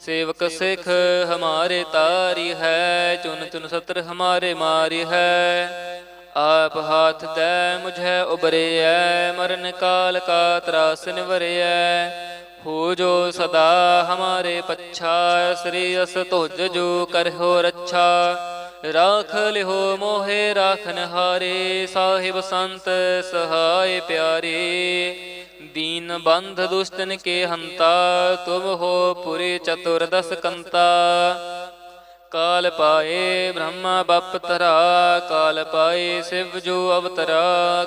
ਸੇਵਕ ਸਿਖ ਹਮਾਰੇ ਤਾਰੀ ਹੈ, ਚੁਨ ਚੁਨ ਸਤਰ ਹਮਾਰੇ ਮਾਰੀ ਹੈ। ਆਪ ਹਾਥ ਤੈ ਮੁਝੈ ਉਬਰਿਐ ਮਰਨ ਕਾਲ ਕਾ ਤਰਾਸ ਨਿਵਰਿਐ। ਹੋ ਜੋ ਸਦਾ ਹਮਾਰੇ ਪੱਛਾ, ਸ੍ਰੀ ਅਸ ਤੁਜ ਜੋ ਕਰਹੁ ਰੱਛਾ। ਰਾਖ ਲਿਓ ਮੋਹਿ ਰਾਖਨ ਹਾਰੇ ਸਾਹਿਬ ਸੰਤ ਸਹਾਇ ਪਿਆਰੇ। दीन बंध दुष्टन के हंता तुम हो पुरे चतुर्दश कंता काल पाए ब्रह्मा बप तरा काल पाए शिव जो अवतरा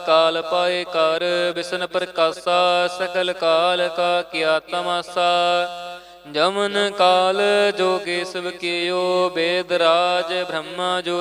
काल पाए कर विष्ण प्रकाशा सकल काल का किया तमासा जमन काल जो केशव कियो वेद राज ब्रह्मा जो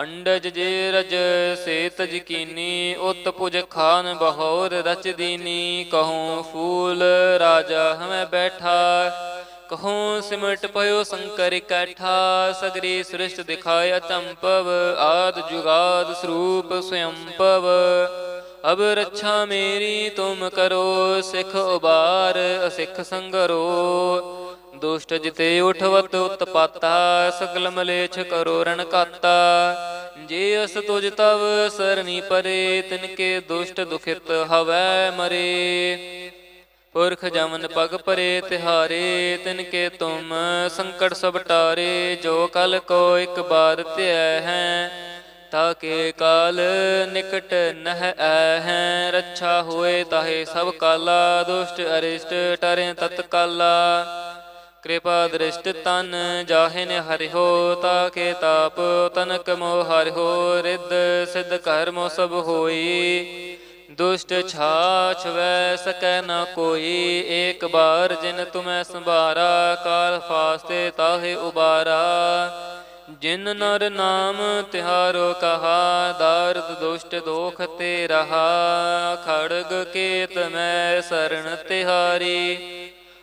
ਅੰਡਜ ਜੇ ਰਜ ਸੇ ਤਜ ਕੀਨੀ ਉਤ ਪੁਜ ਖਾਨ ਬਹੌਰ ਰਚ ਦੀਨੀ। ਕਹੂੰ ਫੂਲ ਰਾਜਾ ਹਮੈ ਬੈਠਾ, ਕਹੂੰ ਸਿਮਟ ਪਇਓ ਸੰਕਰ ਕੈਠਾ। ਸਗਰੀ ਸ੍ਰਿਸ਼ਟ ਦਿਖਾਇ ਅਚੰਪਵ ਆਦ ਜੁਗਾਦ ਸਰੂਪ ਸਯੰਪਵ ਅਬ ਰੱਛਾ ਮੇਰੀ ਤੁਮ ਕਰੋ, ਸਿਖ ਉਬਾਰ ਅਸਿਖ ਸੰਗਰੋ। ਦੁਸ਼ਟ ਜਿਤੇ ਉਠਵਤ ਉਤਪਾਤਾ, ਸਗਲ ਮਲੇਛ ਕਰੋ ਰਣ ਕਾਤਾ ਜੇ ਅਸ ਤੁਜ ਤਵ ਸਰਨੀ ਪਰੇ ਤਿਨਕੇ ਦੁਸ਼ਟ ਦੁਖਿਤ ਹਵੈ ਮਰੇ। ਪੁਰਖ ਜਮਨ ਪਗ ਪਰੇ ਤਿਹਾਰੇ ਤਿਨਕੇ ਤੁਮ ਸੰਕਟ ਸਭ ਟਾਰੇ। ਜੋ ਕਲ ਕੋ ਇੱਕ ਬਾਰ ਧਿਆ ਹੈ ਤਾਕੇ ਕਾਲ ਨਿਕਟ ਨਹ ਐ ਹੈ। ਰੱਛਾ ਹੋਏ ਤਾਹੇ ਸਭ ਕਾਲਾ, ਦੁਸ਼ਟ ਅਰਿਸ਼ਟ ਟਰੇ ਤਤਕਾਲਾ। ਕਿਰਪਾ ਦ੍ਰਿਸ਼ਟ ਤਨ ਜਾਹਿਨ ਹਰਿਓ ਤਾਕੇ ਤਾਪ ਤਨਕ ਮੋ ਹਰਿਓ ਰਿੱਧ ਸਿੱਧ ਕਰਮੋ ਸਭ ਹੋਈ। ਦੁਸ਼ਟ ਛਾਛ ਵੈ ਸਕੈ ਨ ਕੋਈ, ਏਕ ਬਾਰ ਜਿਨ ਤੁਮੈ ਸੰਭਾਰਾ, ਕਾਲ ਫਾਸਤੇ ਤਾਹੇ ਉਬਾਰਾ। ਜਿਨ ਨਰ ਨਾਮ ਤਿਹਾਰੋ ਕਹਾ, ਦਾਰਦ ਦੁਸ਼ਟ ਦੋਖ ਤੇ ਰਹਾ। ਖੜਗ ਕੇਤ ਮੈਂ ਸਰਣ ਤਿਹਾਰੀ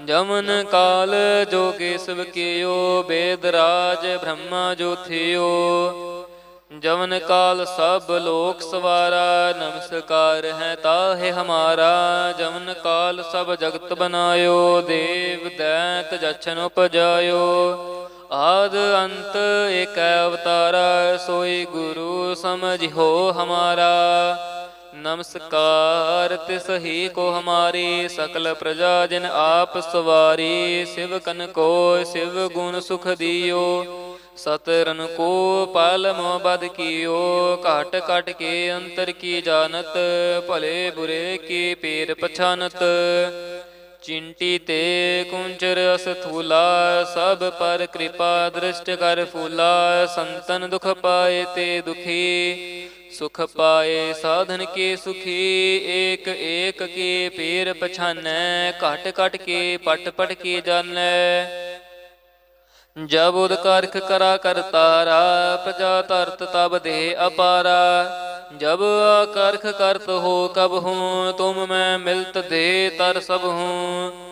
ਜਮਨ ਕਾਲ ਜੋਗੇ ਸਭ ਕੀਓ, ਬੇਦ ਰਾਜ ਬ੍ਰਹਮਾ ਜੋ ਜਮਨ ਕਾਲ ਸਭ ਲੋਕ ਸਵਾਰਾ, ਨਮਸਕਾਰ ਹੈ ਤਾਹੇ ਹਮਾਰਾ। ਜਮਨ ਕਾਲ ਸਭ ਜਗਤ ਬਨਾਇਓ, ਦੇਵ ਦੈਤ ਜਛਨ ਉਪਜਾਇਓ। ਆਦ ਅੰਤ ਏਕ ਅਵਤਾਰਾ, ਸੋਈ ਗੁਰੂ ਸਮਝਿਓ ਹਮਾਰਾ। ਨਮਸਕਾਰ, ਤਿਸ ਹੀ ਕੋ ਹਮਾਰੀ ਸਕਲ ਪ੍ਰਜਾ ਜਨ ਆਪ ਸਵਾਰੀ, ਸਿਵ ਕਨ ਕੋ ਸਿਵ ਗੁਣ ਸੁਖ ਦਿਓ। ਸਤਰਨ ਕੋ ਪਾਲ ਮੋਬਦ ਕੀਓ, ਘਟ ਘਟ ਕੇ ਅੰਤਰ ਕੀ ਜਾਣਤ, ਭਲੇ ਬੁਰੇ ਕੀ ਪੀਰ ਪਛਾਨਤ। ਚਿੰਟੀ ਤੇ ਕੁੰਚਰ ਅਸਥੂਲਾ ਸਭ ਪਰ ਕਿਰਪਾ ਦ੍ਰਿਸ਼ਟ ਕਰ ਫੂਲਾ, ਸੰਤਨ ਦੁਖ ਪਾਏ ਤੇ ਦੁਖੀ। ਸੁਖ ਪਾਏ, ਸਾਧਨ ਕੇ ਸੁਖੀ, ਏਕ ਏਕ ਕੇ ਪੀਰ ਪਛਾਨੈ, ਘਟ ਘਟ ਕੇ ਪਟ ਪਟ ਕੇ ਜਾਣੈ ਜਬ ਉਦ ਕਰਖ ਕਰਾ ਕਰਤਾਰਾ ਪ੍ਰਜਾ ਤਰਤ ਤਬ ਦੇ ਅਪਾਰਾ। ਜਬ ਆਕਰਖ ਕਰਤ ਹੋ ਕਬ ਹੂੰ, ਤੁਮ ਮੈਂ ਮਿਲਤ ਦੇ ਤਰ ਸਭ ਹੂੰ।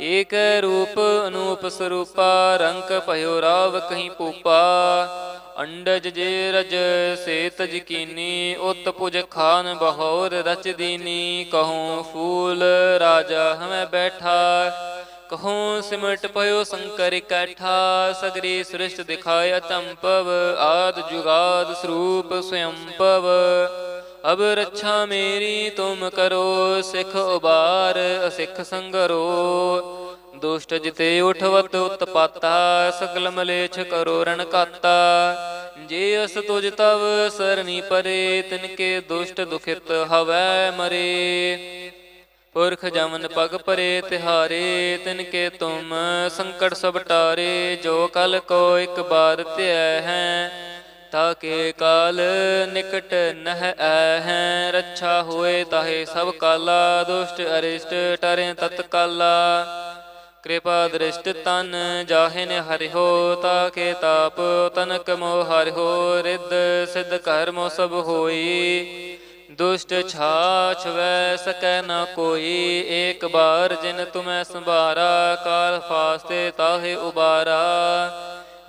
ਏਕ ਰੂਪ ਅਨੂਪ ਸਰੂਪਾ ਰੰਗ ਭਇਓ ਰਾਵ ਕਹੀਂ ਪੂਪਾ। ਅੰਡਜ ਜੇ ਰਜ ਸੇ ਤਜ ਕੀਨੀ, ਉਤ ਪੁਜ ਖਾਨ ਬਹੌਰ ਰਚ ਦੀਨੀ। ਕਹੂੰ ਫੂਲ ਰਾਜਾ ਹਮੈ ਬੈਠਾ, ਕਹੂੰ ਸਿਮਟ ਪਇਓ ਸੰਕਰ ਕੈਠਾ। ਸਗਰੀ ਸ੍ਰਿਸ਼ਟ ਦਿਖਾਇ ਅਤੰਪਵ ਆਦ ਜੁਗਾਦ ਸਰੂਪ ਸਯੰਪਵ। ਅਬ ਰੱਛਾ ਮੇਰੀ ਤੁਮ ਕਰੋ, ਸਿਖ ਉਬਾਰ, ਅਸਿਖ ਸੰਗਰੋ। ਦੁਸ਼ਟ ਜਿਤੇ ਉਠਵਤ ਉਤਪਾਤਾ, ਸਗਲ ਮਲੇਛ ਕਰੋ ਰਣਕਾਤਾ ਜੇ ਅਸ ਤੁਜ ਤਵ ਸਰਨੀ ਪਰੇ ਤਿਨਕੇ ਦੁਸ਼ਟ ਦੁਖਿਤ ਹਵੈ ਮਰੇ। ਪੁਰਖ ਜਮਨ ਪਗ ਪਰੇ ਤਿਹਾਰੇ ਤਿਨਕੇ ਤੁਮ ਸੰਕਟ ਸਭ ਟਾਰੇ। ਜੋ ਕਲ ਕੋ ਇੱਕ ਬਾਰ ਧਿਆ ਹੈ ਤਾਕੇ ਕਾਲ ਨਿਕਟ ਨਹ ਐ ਹੈ ਰੱਛਾ ਹੋਏ ਤਾਹੇ ਸਭ ਕਾਲਾ, ਦੁਸ਼ਟ ਅਰਿਸ਼ਟ ਟਰੇ ਤਤਕਾਲਾ ਕਿਰਪਾ ਦ੍ਰਿਸ਼ਟ ਤਨ ਜਾਹਿਨ ਹਰਿਓ ਤਾਕੇ ਤਾਪ ਤਨਕ ਮੋ ਹਰਿਓ ਰਿੱਧ ਸਿੱਧ ਕਰਮੋ ਸਭ ਹੋਈ। ਦੁਸ਼ਟ ਛਾਛ ਵੈ ਸਕੈ ਨ ਕੋਈ, ਏਕ ਬਾਰ ਜਿਨ ਤੁਮੈ ਸੰਭਾਰਾ, ਕਾਲ ਫਾਸਤੇ ਤਾਹੇ ਉਬਾਰਾ।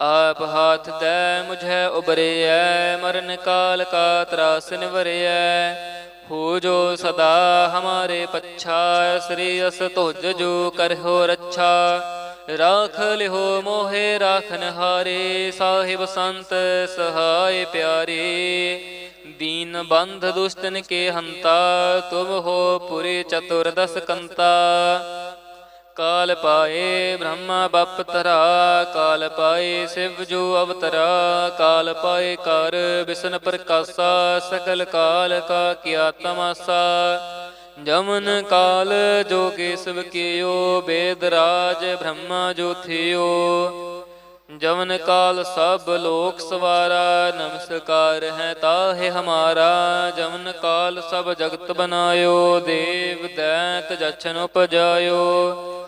ਆਪ ਹਾਥ ਦੇ ਮੁਝੇ ਉਬਰਿਐ, ਮਰਨ ਕਾਲ ਕਾ ਤਰਾਸ ਨਿਵਰਿਐ। ਹੋ ਜੋ ਸਦਾ ਹਮਾਰੇ ਪੱਛਾ, ਸ੍ਰੀ ਅਸ ਤੁਜ ਜੋ ਕਰਹੁ ਰੱਛਾ। ਰਾਖ ਲਿਹੋ ਮੋਹੇ ਰਾਖਨ ਹਾਰੇ, ਸਾਹਿਬ ਸੰਤ ਸਹਾਇ ਪਿਆਰੇ। ਦੀਨ ਬੰਧ ਦੁਸ਼ਟਨ ਕੇ ਹੰਤਾ, ਤੁਮ ਹੋ ਪੁਰੇ ਚਤੁਰਦਸ ਕੰਤਾ। ਕਾਲ ਪਾਏ ਬ੍ਰਹਮਾ ਬਪ ਤਰਾ ਕਾਲ ਪਾਏ ਸਿਵ ਜੋ ਅਵਤਰਾ, ਕਾਲ ਪਾਏ ਕਰ ਬਿਸ਼ਨ ਪ੍ਰਕਾਸ਼ਾ ਸਕਲ ਕਾਲ ਕਾ ਕੀਆ ਤਮਾਸਾ। ਜਮਨ ਕਾਲ ਜੋ ਕੇਸਵ ਕੀਓ, ਬੇਦ ਰਾਜ ਬ੍ਰਹਮਾ ਜੋ ਜਮਨ ਕਾਲ ਸਭ ਲੋਕ ਸਵਾਰਾ, ਨਮਸਕਾਰ ਹੈ ਤਾਹੇ ਹਮਾਰਾ। ਜਮਨ ਕਾਲ ਸਭ ਜਗਤ ਬਨਾਇਓ, ਦੇਵ ਦੈਤ ਜਛਨ ਉਪਜਾਇਓ।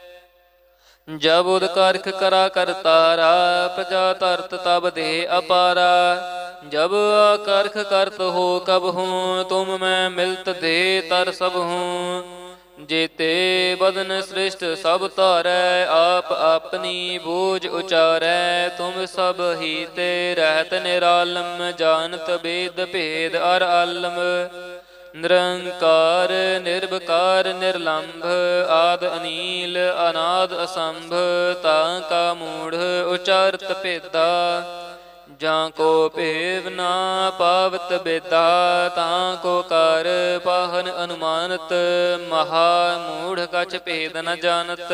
ਜਬ ਉਦ ਕਰਖ ਕਰਾ ਕਰਤਾਰਾ ਪ੍ਰਜਾ ਤਰਤ ਤਬ ਦੇ ਅਪਾਰਾ। ਜਬ ਆਕਰਖ ਕਰਤ ਹੋ ਕਬ ਹੂੰ, ਤੁਮ ਮੈਂ ਮਿਲਤ ਦੇ ਤਰ ਸਭ ਹੂੰ। ਜੇਤੇ ਬਦਨ ਸ੍ਰਿਸ਼ਟ ਸਭ ਧਾਰੈ, ਆਪ ਆਪਣੀ ਬੋਝ ਉਚਾਰੈ। ਤੁਮ ਸਭ ਹੀ ਤੇ ਰਹਿਤ ਨਿਰਾਲਮ, ਜਾਣਤ ਬੇਦ ਭੇਦ ਅਰ ਆਲਮ। ਨਿਰੰਕਾਰ ਨਿਰਭਕਾਰ ਨਿਰਲੰਭ, ਆਦ ਅਨੀਲ, ਅਨਾਦ ਅਸੰਭ, ਤਾਂ ਕਾ ਮੂੜ ਉਚਾਰਤ ਭੇਦਾ। ਜਾਂ ਕੋ ਭੇਵ ਨਾ ਪਾਵਤ ਬੇਦਾ, ਤਾਂ ਕੋ ਕਰ ਪਾਹਨ ਅਨੁਮਾਨਤ, ਮਹਾ ਮੂੜ ਕਛ ਭੇਦ ਨ ਜਾਣਤ।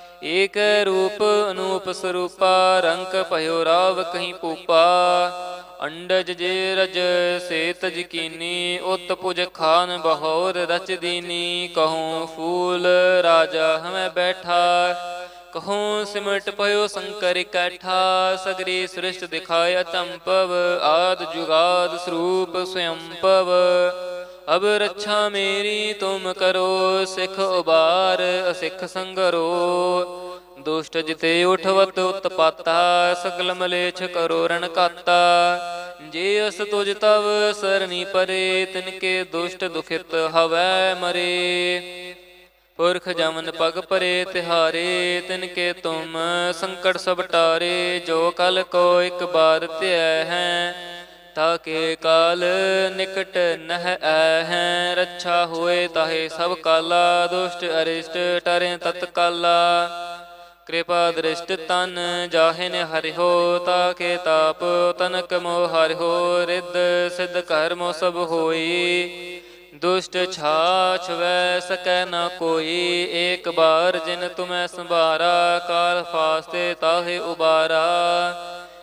ਏਕ ਰੂਪ ਅਨੂਪ ਸਰੂਪਾ, ਰੰਕ ਭਇਓ ਰਾਵ ਕਹੀਂ ਪੂਪਾ। ਅੰਡਜ ਜੇ ਰਜ ਸੇਤ ਜਕੀਨੀ ਉਤ ਪੁਜ ਖਾਨ ਬਹੌਰ ਰਚ ਦੀਨੀ। ਕਹੂੰ ਫੂਲ ਰਾਜਾ ਹਮੈ ਬੈਠਾ, ਕਹੂੰ ਸਿਮਟ ਪਇਓ ਸੰਕਰ ਕੈਠਾ। ਸਗਰੀ ਸ੍ਰਿਸ਼ਟ ਦਿਖਾਇ ਅਚੰਪਵ, ਆਦ ਜੁਗਾਦ ਸਰੂਪ ਸਯੰਪਵ। ਅਬ ਰੱਛਾ ਮੇਰੀ ਤੁਮ ਕਰੋ, ਸਿਖ ਉਬਾਰ, ਅਸਿਖ ਸੰਗਰੋ। ਦੁਸ਼ਟ ਜਿਤੇ ਉਠਵਤ ਉਤਪਾਤਾ, ਸਗਲ ਮਲੇਛ ਕਰੋ ਰਣਕਾਤਾ ਜੇ ਅਸ ਤੁਜ ਤਵ ਸਰਣੀ ਪਰੇ ਤਿਨਕੇ ਦੁਸ਼ਟ ਦੁਖਿਤ ਹਵੈ ਮਰੇ। ਪੁਰਖ ਜਮਨ ਪਗ ਪਰੇ ਤਿਹਾਰੇ ਤਿਨਕੇ ਤੁਮ ਸੰਕਟ ਸਭ ਟਾਰੇ। ਜੋ ਕਲ ਕੋ ਇੱਕ ਬਾਰ ਧਿਆ ਹੈ ਤਾਕੇ ਕਾਲ ਨਿਕਟ ਨਹ ਐ ਹੈ ਰੱਛਾ ਹੋਏ ਤਾਹੇ ਸਭ ਕਾਲਾ, ਦੁਸ਼ਟ ਅਰਿਸ਼ਟ ਟਰੇ ਤਤਕਾਲਾ ਕਿਰਪਾ ਦ੍ਰਿਸ਼ਟ ਤਨ ਜਾਹਿਨ ਹਰਿਓ ਤਾਕੇ ਤਾਪ ਤਨਕ ਮੋਹ ਹਰਿਓ ਰਿੱਧ ਸਿੱਧ ਕਰਮ ਸਭ ਹੋਈ। ਦੁਸ਼ਟ ਛਾਛ ਵੈ ਸਕੈ ਨ ਕੋਈ, ਏਕ ਬਾਰ ਜਿਨ ਤੁਮੈ ਸੰਭਾਰਾ, ਕਾਲ ਫਾਸਤੇ ਤਾਹੇ ਉਬਾਰਾ।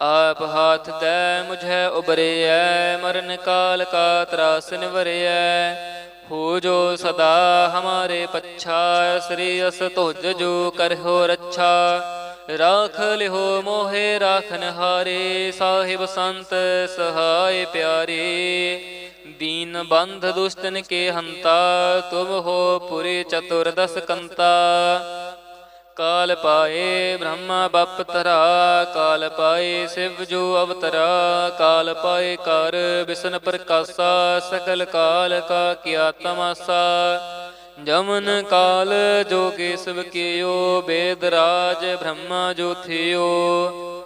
ਆਪ ਹਾਥ ਦੇ ਮੁਝੈ ਉਬਰਿਐ, ਮਰਨ ਕਾਲ ਕਾ ਤਰਾਸ ਨਿਵਰਿਐ। ਹੋ ਜੋ ਸਦਾ ਹਮਾਰੇ ਪੱਛਾ, ਸ੍ਰੀ ਅਸ ਤੁਜ ਜੋ ਕਰਹੁ ਰੱਛਾ। ਰਾਖ ਲਿਹੋ ਮੋਹੇ ਰਾਖਨ ਹਾਰੇ ਸਾਹਿਬ ਸੰਤ ਸਹਾਇ ਪਿਆਰੇ। ਦੀਨ ਬੰਧ ਦੁਸ਼ਟਨ ਕੇ ਹੰਤਾ, ਤੁਮ ਹੋ ਪੁਰੇ ਚਤੁਰ ਕੰਤਾ ਕਾਲ ਪਾਏ ਬ੍ਰਹਮਾ ਬਪ ਤਰਾ ਕਾਲ ਪਾਏ ਸਿਵ ਜੋ ਅਵਤਰਾ, ਕਾਲ ਪਾਏ ਕਰ ਬਿਸ਼ਨ ਪ੍ਰਕਾਸ਼ਾ ਸਕਲ ਕਾਲ ਕਾ ਕੀਆ ਤਮਾਸਾ। ਜਮਨ ਕਾਲ ਜੋਗੇ ਸਭ ਕੀਓ, ਬੇਦ ਰਾਜ ਬ੍ਰਹਮਾ ਜੋ ਥਿਓ।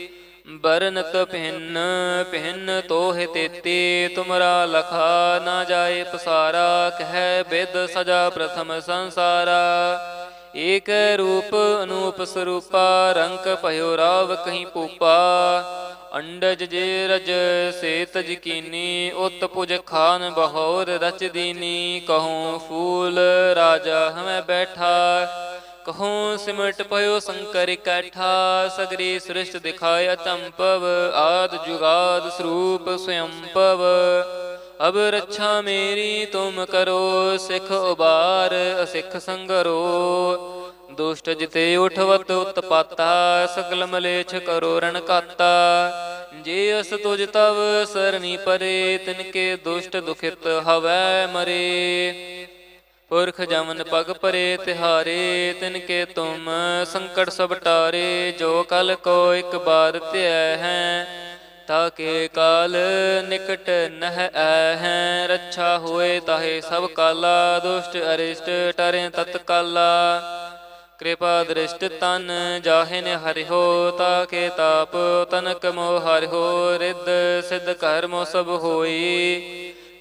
ਬਰਨਤ ਭਿੰਨ ਭਿੰਨ ਤੋਹਿ ਤੇਤੀ, ਤੁਮਰਾ ਲਖਾ ਨਾ ਜਾਏ ਪਸਾਰਾ, ਕਹਿ ਬਿਦ ਸਜਾ ਪ੍ਰਥਮ ਸੰਸਾਰਾ। ਏਕ ਰੂਪ ਅਨੂਪ ਸਰੂਪਾ, ਰੰਕ ਭਇਓ ਰਾਵ ਕਹੀਂ ਪੂਪਾ। ਅੰਡਜ ਜੇ ਰਜ, ਸੇਤ ਜਕੀਨੀ ਉਤ ਪੁਜ ਖਾਨ ਬਹੌਰ ਰਚ ਦੀਨੀ। ਕਹੂੰ ਫੂਲ ਰਾਜਾ ਹਮੈ ਬੈਠਾ ਕਹੂੰ ਸਿਮਟ ਪਇਓ ਸੰਕਰ ਇਕੱਠਾ, ਸਗਰੀ ਸ੍ਰਿਸ਼ਟ ਦਿਖਾਇਆ ਅਚੰਪਵ ਆਦ ਜੁਗਾਦ ਸਰੂਪ ਸਯੰਪਵ। ਅਬ ਰੱਛਾ ਮੇਰੀ, ਤੁਮ ਕਰੋ ਸਿਖ ਉਬਾਰ, ਅਸਿਖ ਸੰਗਰੋ। ਦੁਸ਼ਟ ਜਿਤੇ ਉਠਵਤ ਉਤਪਾਤਾ ਸਗਲ ਮਲੇਛ ਕਰੋ ਰਣਕਾਤਾ ਜੇ ਅਸ ਤੁਜ ਤਵ ਸਰਨੀ ਪਰੇ ਤਿਨਕੇ ਦੁਸ਼ਟ ਦੁਖਿਤ ਹਵੈ ਮਰੇ। ਪੁਰਖ ਜਮਨ ਪਗ ਪਰੇ ਤਿਹਾਰੇ ਤਿਨਕੇ ਤੁਮ ਸੰਕਟ ਸਭ ਟਾਰੇ, ਜੋ ਕਲ ਕੋ ਇੱਕ ਬਾਰ ਧਿਆ ਹੈ ਤਾਕੇ ਕਾਲ ਨਿਕਟ ਨਹ ਐ ਹੈ, ਰੱਛਾ ਹੋਏ ਤਾਹੇ ਸਭ ਕਾਲਾ, ਦੁਸ਼ਟ ਅਰਿਸ਼ਟ ਟਰੇ ਤਤਕਾਲਾ ਕਿਰਪਾ ਦ੍ਰਿਸ਼ਟ ਤਨ ਜਾਹਿਨ ਹਰਿਓ ਤਾਕੇ ਤਾਪ ਤਨਕ ਮੋਹ ਹਰਿਓ ਰਿੱਧ ਸਿਧ ਕਰਮੋ ਸਭ ਹੋਈ।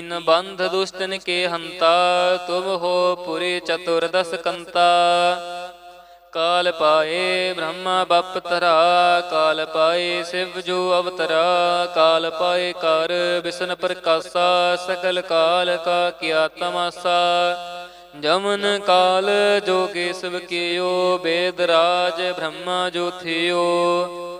ਦੀਨ ਬੰਧ ਦੁਸ਼ਟਨ ਕੇ ਹੰਤਾ ਤੁਮ ਹੋ ਪੁਰੇ ਚਤੁਰਦਸ ਕੰਤਾ। ਕਾਲ ਪਾਏ ਬ੍ਰਹਮਾ ਬਪ ਤਰਾ ਕਾਲ ਪਾਏ ਸਿਵ ਜੋ ਅਵਤਰਾ, ਕਾਲ ਪਾਏ ਕਰ ਬਿਸ਼ਨ ਪ੍ਰਕਾਸ਼ਾ ਸਕਲ ਕਾਲ ਕਾ ਕਿਆ ਤਮਾਸਾ। ਜਮਨ ਕਾਲ ਜੋਗੇਸ਼ਵ ਕੀਓ, ਬੇਦ ਰਾਜ ਬ੍ਰਹਮਾ ਜੋ ਥਿਓ।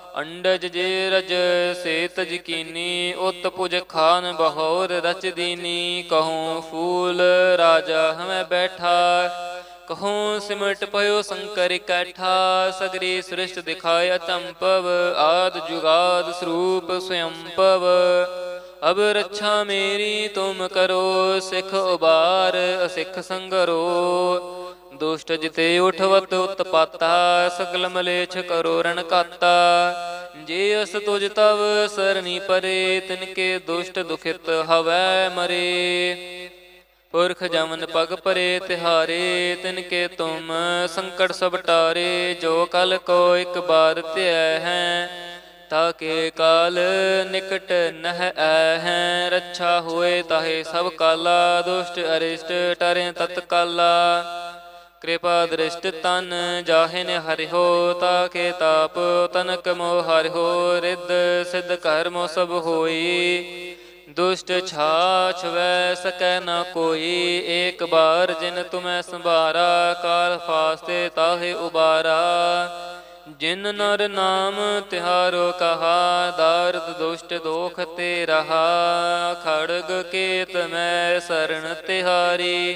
ਅੰਡਜ ਜੇ ਰਜ ਸੇ ਤਜ ਕੀਨੀ ਉਤ ਪੁਜ ਖਾਨ ਬਹੌਰ ਰਚ ਦੀਨੀ, ਕਹੂੰ ਫੂਲ ਰਾਜਾ ਹਮੈ ਬੈਠਾ, ਕਹੂੰ ਸਿਮਟ ਪਇਓ ਸੰਕਰ ਕੈਠਾ, ਸਗਰੀ ਸ੍ਰਿਸ਼ਟ ਦਿਖਾਇ ਅਚੰਪਵ ਆਦ ਜੁਗਾਦ ਸਰੂਪ ਸਯੰਪਵ ਅਬ ਰੱਛਾ ਮੇਰੀ ਤੁਮ ਕਰੋ, ਸਿਖ ਉਬਾਰ ਅਸਿਖ ਸੰਗਰੋ। ਦੁਸ਼ਟ ਜਿਤੇ ਉਠਵਤ ਉਤਪਾਤਾ ਸਗਲ ਮਲੇਛ ਕਰੋ ਰਣ ਕਾਤਾ। ਜੇ ਅਸ ਤੁਜ ਤਵ ਸਰਨੀ ਪਰੇ ਤਿਨਕੇ ਦੁਸ਼ਟ ਦੁਖਿਤ ਹਵੈ ਮਰੇ। ਪੁਰਖ ਜਮਨ ਪਗ ਪਰੇ ਤਿਹਾਰੇ ਤਿਨਕੇ ਤੁਮ ਸੰਕਟ ਸਭ ਟਾਰੇ। ਜੋ ਕਲ ਕੋ ਇੱਕ ਬਾਰ ਧਿਆ ਹੈ ਤਾਕੇ ਕਾਲ ਨਿਕਟ ਨਹ ਐ ਹੈ। ਰੱਛਾ ਹੋਏ ਤਾਹੇ ਸਭ ਕਾਲਾ, ਦੁਸ਼ਟ ਅਰਿਸ਼ਟ ਟਰੇ ਤਤ ਕਾਲਾ ਕਿਰਪਾ ਦ੍ਰਿਸ਼ਟ ਤਨ ਜਾਹਿਨ ਹਰਿਓ ਤਾਕੇ ਤਾਪ ਤਨਕ ਮੋ ਹਰਿਓ ਰਿੱਧ ਸਿੱਧ ਕਰਮੋ ਸਭ ਹੋਈ। ਦੁਸ਼ਟ ਛਾਛ ਵੈ ਸਕੈ ਨ ਕੋਈ, ਏਕ ਬਾਰ ਜਿਨ ਤੁਮੈ ਸੰਭਾਰਾ, ਕਾਲ ਫਾਸਤੇ ਤਾਹੇ ਉਬਾਰਾ। ਜਿਨ ਨਰ ਨਾਮ ਤਿਹਾਰੋ ਕਹਾ, ਦਾਰਦ ਦੁਸ਼ਟ ਦੋਖ ਤੇ ਰਹਾ। ਖੜਗ ਕੇਤ ਮੈਂ ਸਰਣ ਤਿਹਾਰੀ